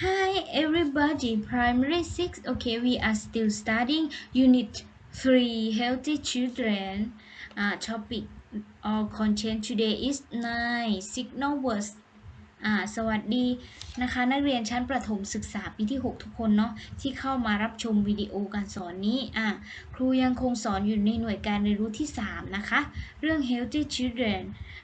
Hi everybody, primary 6. Okay, we are still studying unit 3 healthy children. Uh, topic or content today is 9 signal words อ่าสวัสดีนะคะ นักเรียนชั้นประถมศึกษาปีที่ 6 ทุกคนเนาะที่เข้ามารับชมวิดีโอการสอนนี้อ่าครูยังคงสอนอยู่ในหน่วยการเรียนรู้ที่ 3 นะคะ เรื่อง healthy children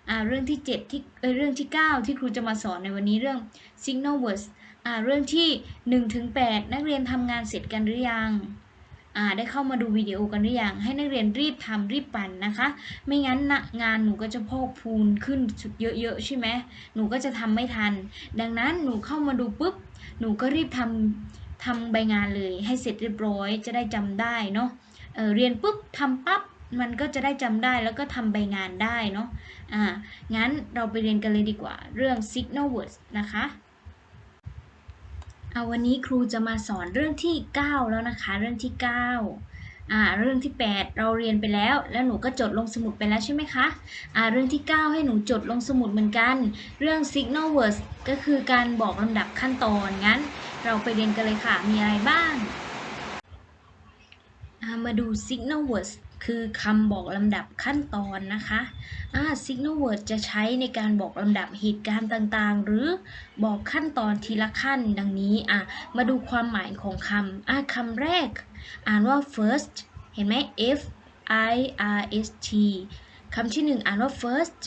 อ่าเรื่องที่ 7 ที่เเรื่องที่ 9 ที่ครูจะมาสอนในวันนี้เรื่อง signal words อ่าเรื่องที่1ถึง8นักเรียนทำงานเสร็จกันหรือยังอ่าได้เข้ามาดูวิดีโอกันหรือยังให้นักเรียนรีบทำรีบปั่นนะคะ ไม่งั้นนะงานหนูก็จะพอกพูนขึ้นสุดเยอะๆใช่ไหมหนูก็จะทำไม่ทัน ดังนั้นหนูเข้ามาดูปุ๊บหนูก็รีบทำทำใบงานเลยให้เสร็จเรียบร้อยจะได้จำได้เนาะเเรียนปุ๊บทำปั๊บมันก็จะได้จำได้แล้วก็ทำใบงานได้เนาะอ่างั้นเราไปเรียนกันเลยดีกว่าเรื่อง signal words นะคะ เอาวันนี้ครูจะมาสอนเรื่องที่ 9 แล้วนะคะ เรื่องที่ 9 อ่า เรื่องที่ 8 เราเรียนไปแล้ว แล้วหนูก็จดลงสมุดไปแล้วใช่ไหมคะ อ่า เรื่องที่ 9 ให้หนูจดลงสมุดเหมือนกัน เรื่อง signal words ก็คือการบอกลำดับขั้นตอน งั้น เราไปเรียนกันเลยค่ะ มีอะไรบ้าง อ่า มาดู signal words คือคำบอกลำดับขั้นตอนนะคะอ่า signal word จะใช้ในการบอกลำดับเหตุการณ์ต่างๆ หรือบอกขั้นตอนทีละขั้นดังนี้อะมาดูความหมายของคำอะคำแรก อ่านว่า first เห็นไหม F I R S T คำที่หนึ่งอ่านว่า first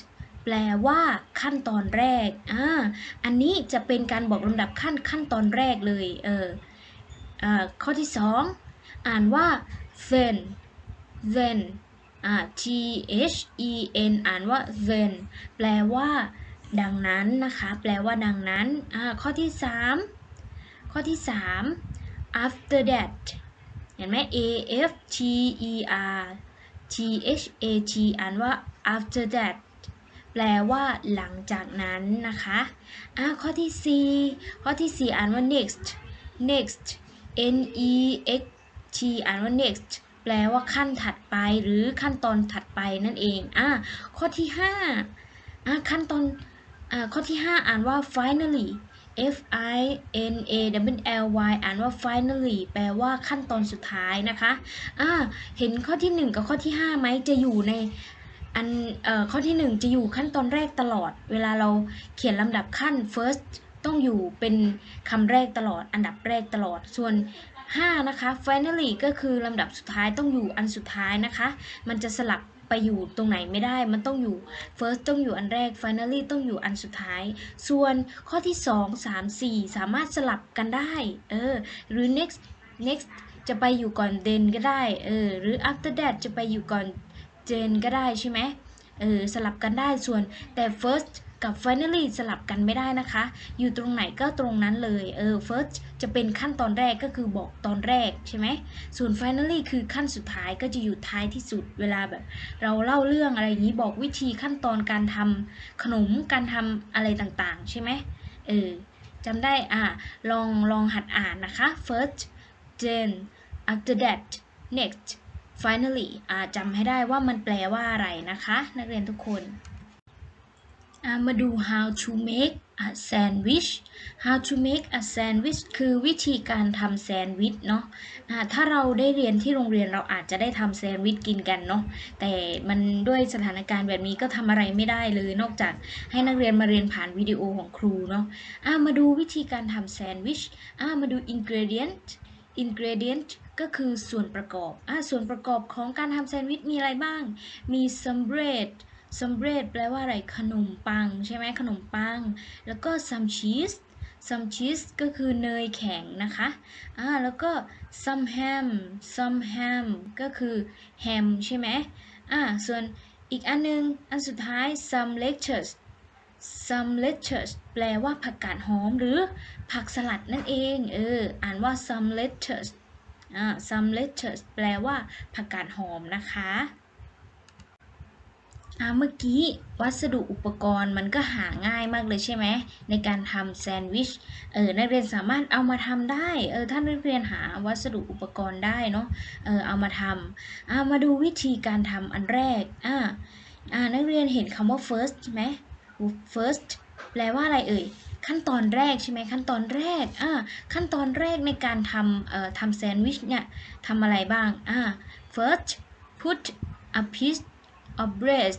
แปลว่าขั้นตอนแรกอ่าอันนี้จะเป็นการบอกลำดับขั้นขั้นตอนแรกเลย เอออ่อข้อที่สองอ่านว่า then then อ่า T H E N อ่านว่า then แปลว่า ดังนั้นนะคะ แปลว่าดังนั้น อ่า ข้อที่สามข้อที่สาม after that เห็นไหม A F T E R T H A T อ่านว่า after that แปลว่าหลังจากนั้นนะคะอ่าข้อที่สี่ข้อที่สี่อ่านว่า next next N E X T อ่านว่า next ลว่าขั้นถัดไปหรือขั้นตอนถัดไปนั่นเองอ่าข้อที่ห้าอ่าขั้นตอนอ่าข้อที่ห้าอ่านว่า finally F I N A W L Y อ่านว่า finally แปลว่าขั้นตอนสุดท้ายนะคะอ่าเห็นข้อที่ 1 กับข้อที่5ไหมจะอยู่ในอันเอ่อข้อที่ 1 จะอยู่ขั้นตอนแรกตลอด เวลาเราเขียนลำดับขั้น first ต้องอยู่เป็นคำแรกตลอด อันดับแรกตลอด ส่วน 5 นะคะ finally ก็คือลำดับสุดท้ายต้องอยู่อันสุดท้ายนะคะ มันจะสลับไปอยู่ตรงไหนไม่ได้ มันต้องอยู่ first ต้องอยู่อันแรก finally ต้องอยู่อันสุดท้าย ส่วนข้อที่ 2 3 4 สามารถสลับกันได้ เออ หรือ next next จะไปอยู่ก่อน then ก็ได้ เออ หรือ after that จะไปอยู่ก่อน then ก็ได้ใช่ไหมเออ สลับกันได้ ส่วนแต่ first กับ finally สลับกันไม่ได้นะคะ อยู่ตรงไหนก็ตรงนั้นเลยเออ first จะเป็นขั้นตอนแรกก็คือบอกตอนแรกใช่ไหมส่วน finally คือขั้นสุดท้ายก็จะอยู่ท้ายที่สุดเวลาแบบ เราเล่าเรื่องอะไรอย่างนี้บอกวิธีขั้นตอนการทำขนมการทำอะไรต่างๆ ใช่ไหมเออจำได้อะลองลองหัดอ่านนะคะ first then after that next finally อ่าจำให้ได้ว่ามันแปลว่าอะไรนะคะ นักเรียนทุกคน มาดู how to make a sandwich how to make a sandwich คือวิธีการทำแซนด์วิชเนาะถ้าเราได้เรียนที่โรงเรียนเราอาจจะได้ทำแซนด์วิชกินกันเนาะ แต่มันด้วยสถานการณ์แบบนี้ก็ทำอะไรไม่ได้เลยนอกจากให้นักเรียนมาเรียนผ่านวิดีโอของครูเนาะมาดูวิธีการทำแซนด์วิชมาดู ingredient ingredient ก็คือส่วนประกอบอส่วนประกอบของการทำแซนด์วิชมีอะไรบ้าง มี some bread some bread แปลว่าอะไรขนมปังใช่ไหมขนมปัง แล้วก็ some cheese some cheese ก็คือเนยแข็งนะคะอ่าแล้วก็ some ham some ham ก็คือแฮมใช่ไหมอ่าส่วนอีกอันนึง อันสุดท้าย some lettuce some lettuce แปลว่าผักกาดหอมหรือผักสลัดนั่นเอง เออ อ่านว่า some lettuce อ่า some lettuce แปลว่าผักกาดหอมนะคะ อ่าเมื่อกี้วัสดุอุปกรณ์มันก็หาง่ายมากเลยใช่ไหมในการทำแซนด์วิชเออนักเรียนสามารถเอามาทำได้เออถ้านักเรียนหาวัสดุอุปกรณ์ได้เนาะเออเอามาทำอ่ามาดูวิธีการทำอันแรกอ่าอ่านักเรียนเห็นคำว่า first ไหม first แปลว่าอะไรเอ่ยขั้นตอนแรกใช่ไหมขั้นตอนแรกอ่าขั้นตอนแรกในการทำเอ่อทำแซนด์วิชเนี่ยทำอะไรบ้างอ่า first put a piece of bread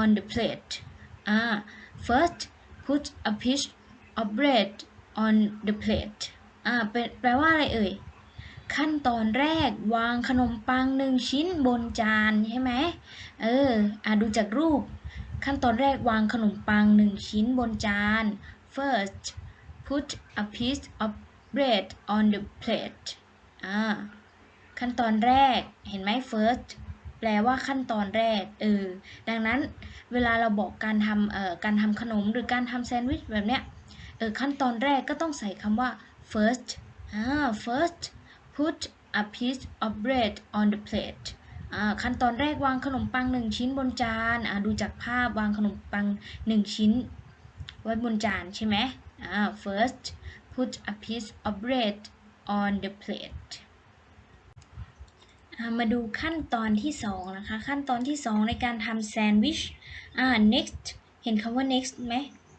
on the plate อ่า first put a piece of bread on the plate อ่าเป็นแปลว่าอะไรเอ่ย ขั้นตอนแรกวางขนมปังหนึ่งชิ้นบนจานใช่ไหมเอออะดูจากรูป ขั้นตอนแรกวางขนมปังหนึ่งชิ้นบนจาน first put a piece of bread on the plate อ่าขั้นตอนแรกเห็นไหม first แปลว่าขั้นตอนแรกเออดังนั้นเวลาเราบอกการทำเอ่อการทำขนมหรือการทำแซนด์วิชแบบเนี้ยเออขั้นตอนแรกก็ต้องใส่คำว่า first อ่า first put a piece of bread on the plate อ่าขั้นตอนแรกวางขนมปังหนึ่งชิ้นบนจานอ่าดูจากภาพวางขนมปังหนึ่งชิ้น ไว้บนจานใช่ไหมอ่า first put a piece of bread on the plate มาดูขั้นตอนที่สองนะคะ ขั้นตอนที่สองในการทำแซนด์วิชอ่า next เห็นคำว่า next ไหม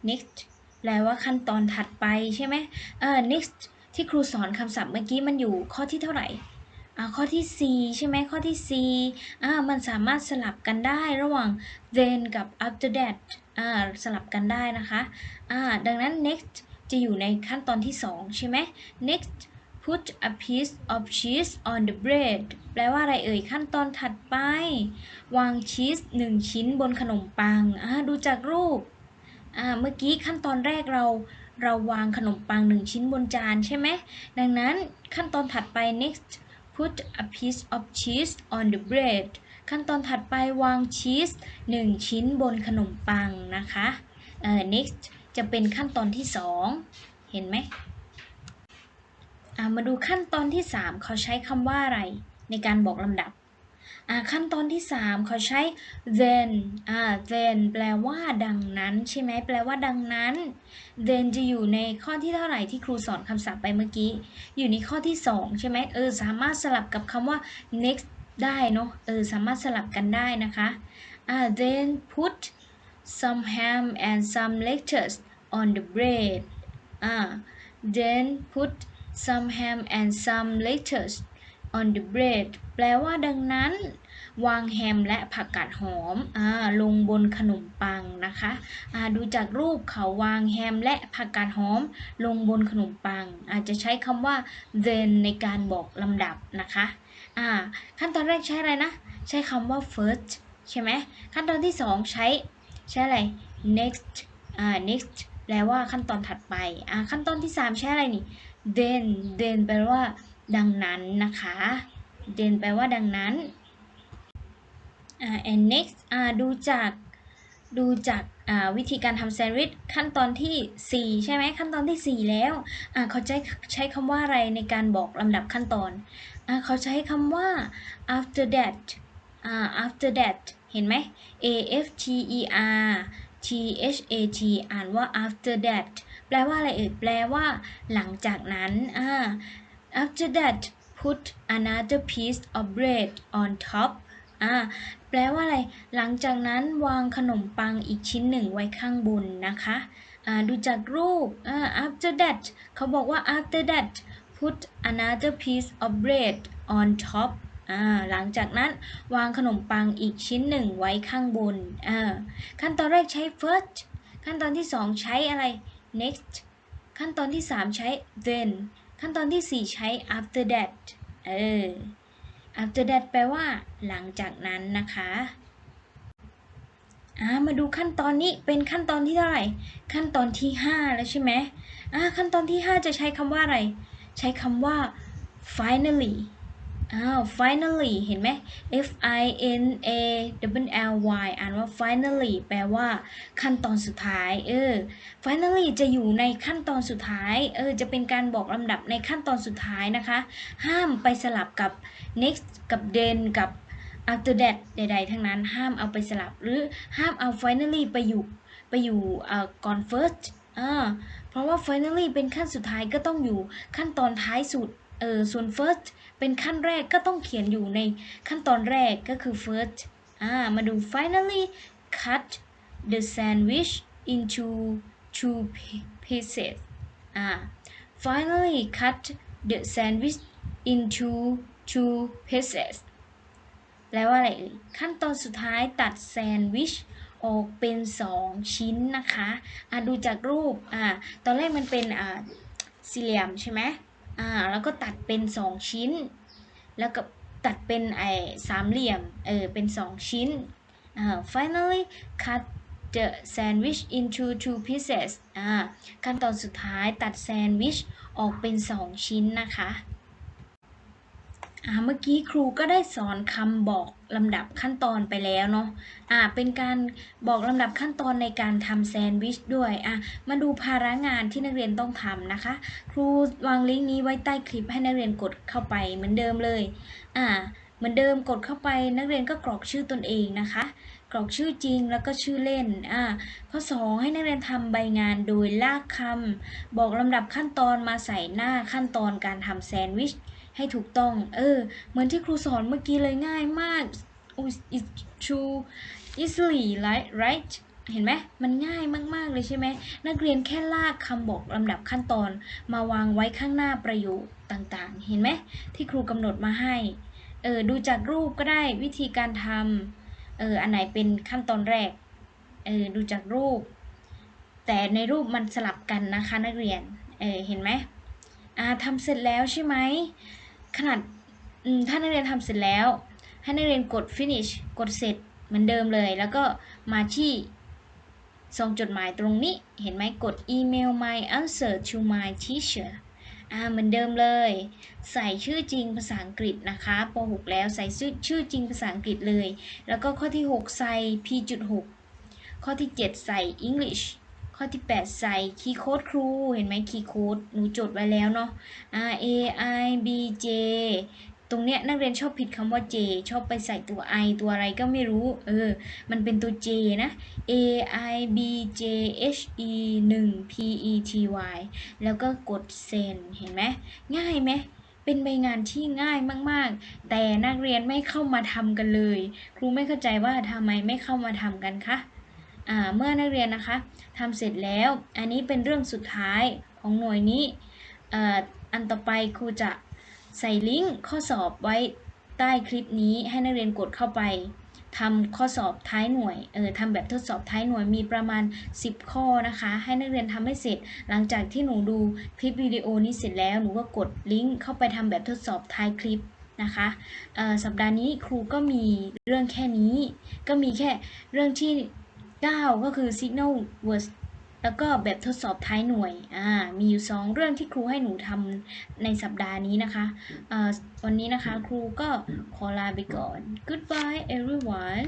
next แปลว่าขั้นตอนถัดไปใช่ไหมเออ next ที่ครูสอนคำศัพท์เมื่อกี้มันอยู่ข้อที่เท่าไหร่อ่าข้อที่ C ใช่ไหมข้อที่ C อ่ามันสามารถสลับกันได้ระหว่าง then กับ after that อ่าสลับกันได้นะคะอ่าดังนั้น next จะอยู่ในขั้นตอนที่ 2 ใช่ไหม next put a piece of cheese on the bread แปลว่าอะไรเอ่ยขั้นตอนถัดไป วางชีสหนึ่งชิ้นบนขนมปังดูจากรูป เมื่อกี้ขั้นตอนแรกเราเราวางขนมปังหนึ่งชิ้นบนจานใช่ไหม ดังนั้นขั้นตอนถัดไป next put a piece of cheese on the bread ขั้นตอนถัดไปวางชีสหนึ่งชิ้นบนขนมปังนะคะ next จะเป็นขั้นตอนที่สองเห็นไหม มาดูขั้นตอนที่สามเขาใช้คำว่าอะไร ในการบอกลำดับ ขั้นตอนที่สามเขาใช้ then then แปลว่าดังนั้น ใช่ไหมแปลว่าดังนั้น then จะอยู่ในข้อที่เท่าไหร่ที่ครูสอนคำศัพท์ไปเมื่อกี้ อยู่ในข้อที่ 2 ใช่ไหมเออสามารถสลับกับคำว่า next ได้เนาะเออสามารถสลับกันได้นะคะอ่า then put some ham and some lettuce on the bread อ่า then put some ham and some lettuce on the bread แปลว่าดังนั้น วางแฮมและผักกาดหอมอลงบนขนมปังนะคะดูจากรูปเขาวางแฮมและผักกาดหอม ลงบนขนมปัง อาจจะใช้คำว่า then ในการบอกลำดับนะคะขั้นตอนแรกใช้อะไรนะ ใช้คำว่า first ใช่ไหมขั้นตอนที่สองใช้ใช้อะไร next next แปลว่าขั้นตอนถัดไป ขั้นตอนที่สามใช้อะไรนี่ then then แปลว่าดังนั้นนะคะ then แปลว่าดังนั้นอ่า and next อ่าดูจากดูจากอ่าวิธีการทำแซนด์วิชขั้นตอนที่ 4 ใช่ไหมขั้นตอนที่ 4 แล้วอ่าเขาใช้ใช้คำว่าอะไรในการบอกลำดับขั้นตอนอ่าเขาใช้คำว่า after that อ่า after that เห็นไหม a f t e r t h a t อ่านว่า after that แปลว่าอะไรเอ่ยแปลว่า หลังจากนั้นอ่า after that put another piece of bread on top อ่าแปลว่าอะไร หลังจากนั้นวางขนมปังอีกชิ้นหนึ่งไว้ข้างบนนะคะอ่าดูจากรูปอ่า after that เขาบอกว่า after that put another piece of bread on top หลังจากนั้นวางขนมปังอีกชิ้นหนึ่งไว้ข้างบน ขั้นตอนแรกใช้ first ขั้นตอนที่สองใช้อะไร next ขั้นตอนที่สามใช้ then ขั้นตอนที่สี่ใช้ after that เออ after that แปลว่า หลังจากนั้นนะคะอ่ามาดูขั้นตอนนี้เป็นขั้นตอนที่เท่าไหร่ขั้นตอนที่ 5 แล้วใช่ไหมอ่าขั้นตอนที่ 5 จะใช้คำว่าอะไร ใช้คำว่า finally อ้าว finally เห็นไหม f i n a w l y อ่านว่า finally แปลว่าขั้นตอนสุดท้าย เออ finally จะอยู่ในขั้นตอนสุดท้าย เออ จะเป็นการบอกลำดับในขั้นตอนสุดท้ายนะคะ ห้ามไปสลับกับ next กับ then กับ after that ใดๆ ทั้งนั้น ห้ามเอาไปสลับ หรือห้ามเอา finally ไปอยู่ ไปอยู่เอ่อก่อน first อ่า เพราะว่า finally เป็นขั้นสุดท้ายก็ต้องอยู่ขั้นตอนท้ายสุด เออ ส่วน first เป็นขั้นแรกก็ต้องเขียนอยู่ในขั้นตอนแรกก็คือ first อ่ามาดู finally cut the sandwich into two pieces อ่า finally cut the sandwich into two pieces แล้วอะไรอ่ยขั้นตอนสุดท้ายตัดแซนด์วิชออกเป็น 2 ชิ้นนะคะอะดูจากรูปอะตอนแรกมันเป็นอ่าสี่เหลี่ยมใช่ไหม อ่าแล้วก็ตัดเป็นสองชิ้น แล้วก็ตัดเป็นไอ้สามเหลี่ยมเออเป็นสองชิ้นอ่า finally cut the sandwich into two pieces อ่าขั้นตอนสุดท้ายตัดแซนด์วิชออกเป็นสองชิ้นนะคะ เมื่อกี้ครูก็ได้สอนคำบอกลำดับขั้นตอนไปแล้วเนาะอ่าเป็นการบอกลำดับขั้นตอนในการทำแซนด์วิชด้วยอะมาดูภาระงานที่นักเรียนต้องทำนะคะ ครูวางลิงก์นี้ไว้ใต้คลิปให้นักเรียนกดเข้าไปเหมือนเดิมเลยอ่าเหมือนเดิมกดเข้าไปนักเรียนก็กรอกชื่อตนเองนะคะ กรอกชื่อจริงแล้วก็ชื่อเล่นอ่าข้อ 2 ให้นักเรียนทำใบงานโดยลากคำบอกลำดับขั้นตอนมาใส่หน้าขั้นตอนการทำแซนด์วิช ให้ถูกต้อง เออ เหมือนที่ครูสอนเมื่อกี้เลยง่ายมาก it's true easily right right เห็นไหมมันง่ายมาก ๆ เลยใช่ไหม นักเรียนแค่ลากคำบอกลำดับขั้นตอน มาวางไว้ข้างหน้าประโยคต่างๆ เห็นไหม ที่ครูกำหนดมาให้ เออ ดูจากรูปก็ได้วิธีการทำเออ อันไหนเป็นขั้นตอนแรก เออ ดูจากรูป แต่ในรูปมันสลับกันนะคะนักเรียน เออ เห็นไหมอ่าทำเสร็จแล้วใช่ไหม ขนาดถ้านักเรียนทำเสร็จแล้ว ให้นักเรียนกด finish กดเสร็จเหมือนเดิมเลย แล้วก็มาที่ซองจดหมายตรงนี้ เห็นไหมกด email my answer to my teacher อ่าเหมือนเดิมเลย ใส่ชื่อจริงภาษาอังกฤษนะคะป .6 แล้วใส่ชื่อชื่อจริงภาษาอังกฤษเลย แล้วก็ข้อที่ 6 ใส่ p.6 ข้อที่ 7 ใส่ English ข้อที่ 8 ใส่คีย์โค้ดครู เห็นไหมคีย์โค้ดหนูจดไว้แล้วเนาะ R A I B J ตรงเนี้ยนักเรียนชอบผิดคำว่า J ชอบไปใส่ตัว I ตัวอะไรก็ไม่รู้ เออ มันเป็นตัว J นะ A I B J H E 1 P E T Y แล้วก็กดเซ็นเห็นไหม ง่ายไหมเป็นใบงานที่ง่ายมาก ๆ แต่นักเรียนไม่เข้ามาทำกันเลย ครูไม่เข้าใจว่าทำไมไม่เข้ามาทำกันคะ เมื่อนักเรียนนะคะทำเสร็จแล้ว อันนี้เป็นเรื่องสุดท้ายของหน่วยนี้อ,อันต่อไปครูจะใส่ลิงก์ข้อสอบไว้ใต้คลิปนี้ให้นักเรียนกดเข้าไปทำข้อสอบท้ายหน่วย เออทำแบบทดสอบท้ายหน่วยมีประมาณ 10 ข้อนะคะ ให้นักเรียนทำให้เสร็จ หลังจากที่หนูดูคลิปวิดีโอนี้เสร็จแล้ว หนูก็กดลิงก์เข้าไปทำแบบทดสอบท้ายคลิปนะคะสัปดาห์นี้ครูก็มีเรื่องแค่นี้ ก็มีแค่เรื่องที่ 9 ก็คือ signal words แล้วก็แบบทดสอบท้ายหน่วย อ่า มีอยู่ 2 เรื่องที่ครูให้หนูทำในสัปดาห์นี้นะคะอ่าวันนี้นะคะครูก็ขอลาไปก่อน goodbye everyone